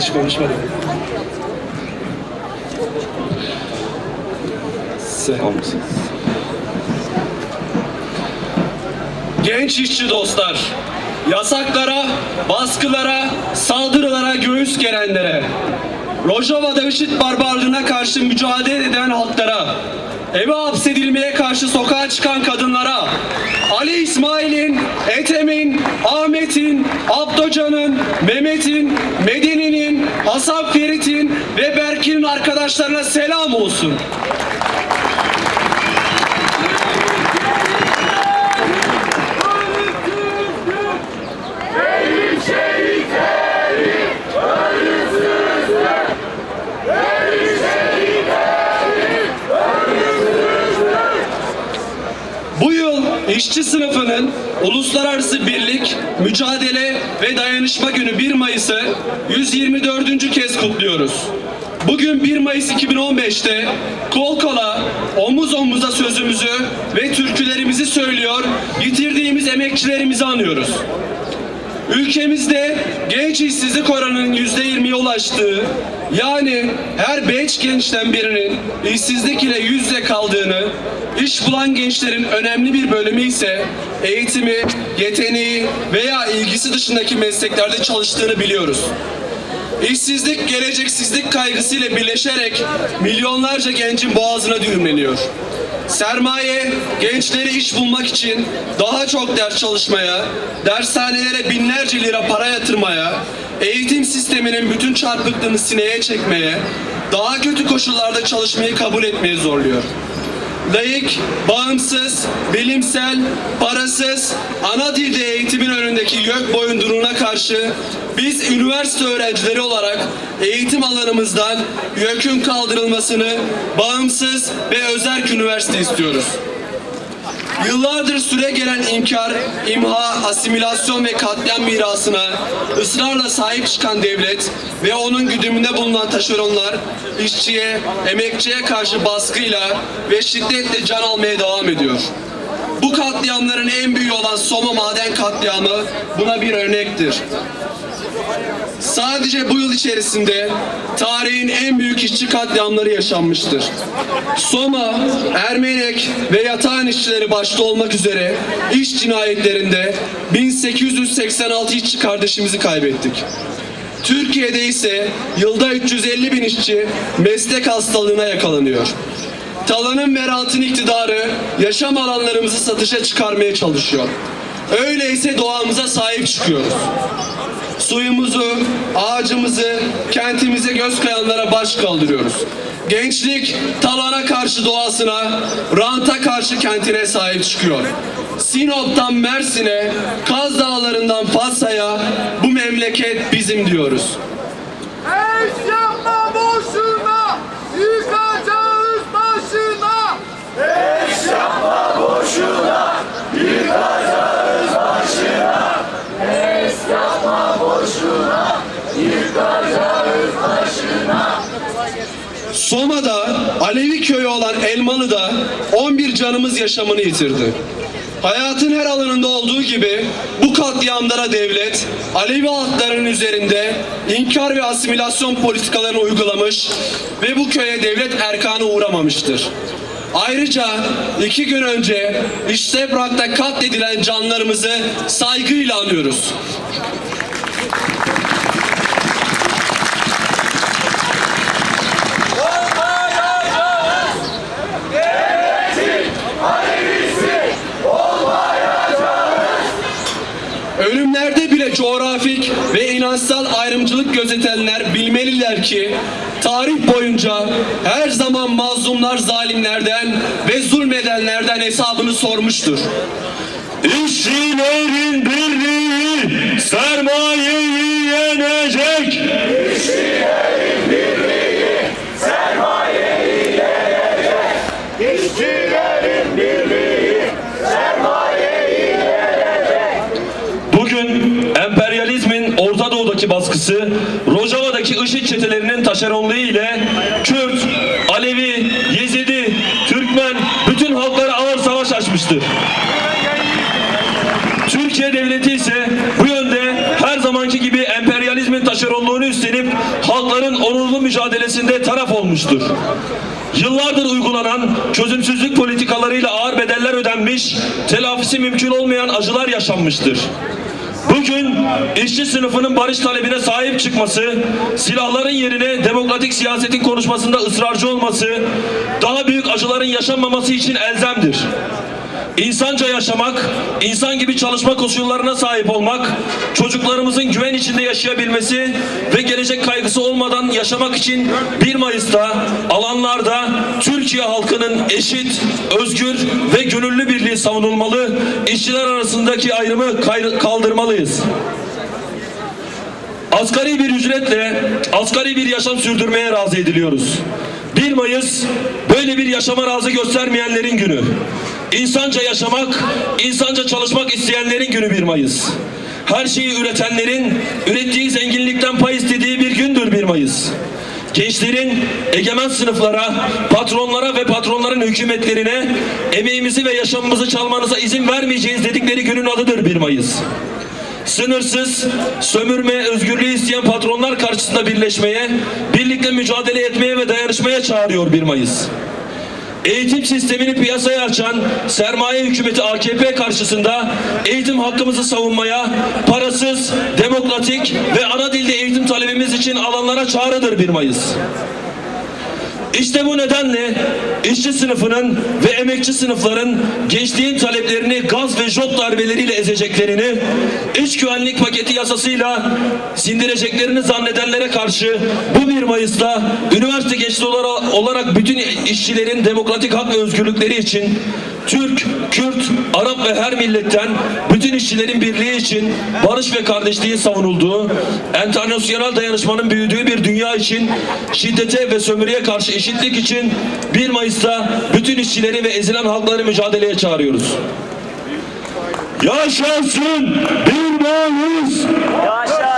Hiç konuşmadım. Selam. Genç işçi dostlar, yasaklara, baskılara, saldırılara göğüs gerenlere, Rojava'da IŞİD barbarlığına karşı mücadele eden halklara, eve hapsedilmeye karşı sokağa çıkan kadınlara, Ali İsmail'in, Ethem'in, ve Berkin'in arkadaşlarına selam olsun. Bu yıl işçi sınıfının Uluslararası Birlik, Mücadele ve Dayanışma Günü 1 Mayıs'ı 124. kez kutluyoruz. Bugün 1 Mayıs 2015'te kol kola, omuz omuza sözümüzü ve türkülerimizi söylüyor, yitirdiğimiz emekçilerimizi anıyoruz. Ülkemizde genç işsizlik oranının yüzde yirmiye ulaştığı, yani her beş gençten birinin işsizlik ile yüzde kaldığını, iş bulan gençlerin önemli bir bölümü ise eğitimi, yeteneği veya ilgisi dışındaki mesleklerde çalıştığını biliyoruz. İşsizlik, geleceksizlik kaygısıyla birleşerek milyonlarca gencin boğazına düğümleniyor. Sermaye, gençleri iş bulmak için daha çok ders çalışmaya, dershanelere binlerce lira para yatırmaya, eğitim sisteminin bütün çarpıklığını sineye çekmeye, daha kötü koşullarda çalışmayı kabul etmeye zorluyor. Layık, bağımsız, bilimsel, parasız, ana dilde eğitimin önündeki yök boyunduruğuna karşı biz üniversite öğrencileri olarak eğitim alanımızdan yökün kaldırılmasını bağımsız ve özerk üniversite istiyoruz. Yıllardır süre gelen inkar, imha, asimilasyon ve katliam mirasına ısrarla sahip çıkan devlet ve onun güdümünde bulunan taşeronlar işçiye, emekçiye karşı baskıyla ve şiddetle can almaya devam ediyor. Bu katliamların en büyüğü olan Soma maden katliamı buna bir örnektir. Sadece bu yıl içerisinde tarihin en büyük işçi katliamları yaşanmıştır. Soma, Ermenek ve yatağan işçileri başta olmak üzere iş cinayetlerinde 1886 işçi kardeşimizi kaybettik. Türkiye'de ise yılda 350 bin işçi meslek hastalığına yakalanıyor. Talanın ve rantın iktidarı yaşam alanlarımızı satışa çıkarmaya çalışıyor. Öyleyse doğamıza sahip çıkıyoruz suyumuzu, ağacımızı, kentimize göz kayanlara baş kaldırıyoruz. Gençlik talana karşı doğasına, ranta karşı kentine sahip çıkıyor. Sinop'tan Mersin'e, Kaz Dağları'ndan Fasa'ya bu memleket bizim diyoruz. Eş yapma boşuna, yıkacağız başına. Soma'da Alevi köyü olan Elmalı'da 11 canımız yaşamını yitirdi. Hayatın her alanında olduğu gibi bu katliamlara devlet Alevi halkların üzerinde inkar ve asimilasyon politikalarını uygulamış ve bu köye devlet erkanı uğramamıştır. Ayrıca iki gün önce İştebrak'ta katledilen canlarımızı saygıyla anıyoruz. Bile coğrafik ve inançsal ayrımcılık gözetenler bilmeliler ki tarih boyunca her zaman mazlumlar zalimlerden ve zulmedenlerden hesabını sormuştur. İşçilerin birliği sermayeyi yenecek. Rojava'daki IŞİD çetelerinin taşeronluğu ile Kürt, Alevi, Yezidi, Türkmen bütün halklara ağır savaş açmıştır. Türkiye devleti ise bu yönde her zamanki gibi emperyalizmin taşeronluğunu üstlenip onurlu mücadelesinde taraf olmuştur. Yıllardır uygulanan çözümsüzlük politikalarıyla ağır bedeller ödenmiş, telafisi mümkün olmayan acılar yaşanmıştır. Bugün işçi sınıfının barış talebine sahip çıkması, silahların yerine demokratik siyasetin konuşmasında ısrarcı olması, daha büyük acıların yaşanmaması için elzemdir. İnsanca yaşamak, insan gibi çalışma koşullarına sahip olmak, çocuklarımızın güven içinde yaşayabilmesi ve gelecek kaygısı olmadan yaşamak için 1 Mayıs'ta alanlarda Türkiye halkının eşit, özgür ve gönüllü birliği savunulmalı, işçiler arasındaki ayrımı kaldırmalıyız. Asgari bir ücretle asgari bir yaşam sürdürmeye razı ediliyoruz. 1 Mayıs böyle bir yaşama razı göstermeyenlerin günü. İnsanca yaşamak, insanca çalışmak isteyenlerin günü 1 Mayıs. Her şeyi üretenlerin ürettiği zenginlikten pay istediği bir gündür 1 Mayıs. Gençlerin egemen sınıflara, patronlara ve patronların hükümetlerine emeğimizi ve yaşamımızı çalmanıza izin vermeyeceğiz dedikleri günün adıdır 1 Mayıs sınırsız, sömürme, özgürlüğü isteyen patronlar karşısında birleşmeye, birlikte mücadele etmeye ve dayanışmaya çağırıyor 1 Mayıs. Eğitim sistemini piyasaya açan sermaye hükümeti AKP karşısında eğitim hakkımızı savunmaya, parasız, demokratik ve ana dilde eğitim talebimiz için alanlara çağrıdır 1 Mayıs. İşte bu nedenle işçi sınıfının ve emekçi sınıfların gençliğin taleplerini gaz ve job darbeleriyle ezeceklerini, iç güvenlik paketi yasasıyla sindireceklerini zannedenlere karşı bu 1 Mayıs'ta üniversite gençliği olarak, bütün işçilerin demokratik hak ve özgürlükleri için Türk, Kürt, Arap ve her milletten bütün işçilerin birliği için barış ve kardeşliğin savunulduğu, enternasyonel dayanışmanın büyüdüğü bir dünya için şiddete ve sömürüye karşı eşitlik için 1 Mayıs'ta bütün işçileri ve ezilen halkları mücadeleye çağırıyoruz. Yaşasın 1 Mayıs! Yaşasın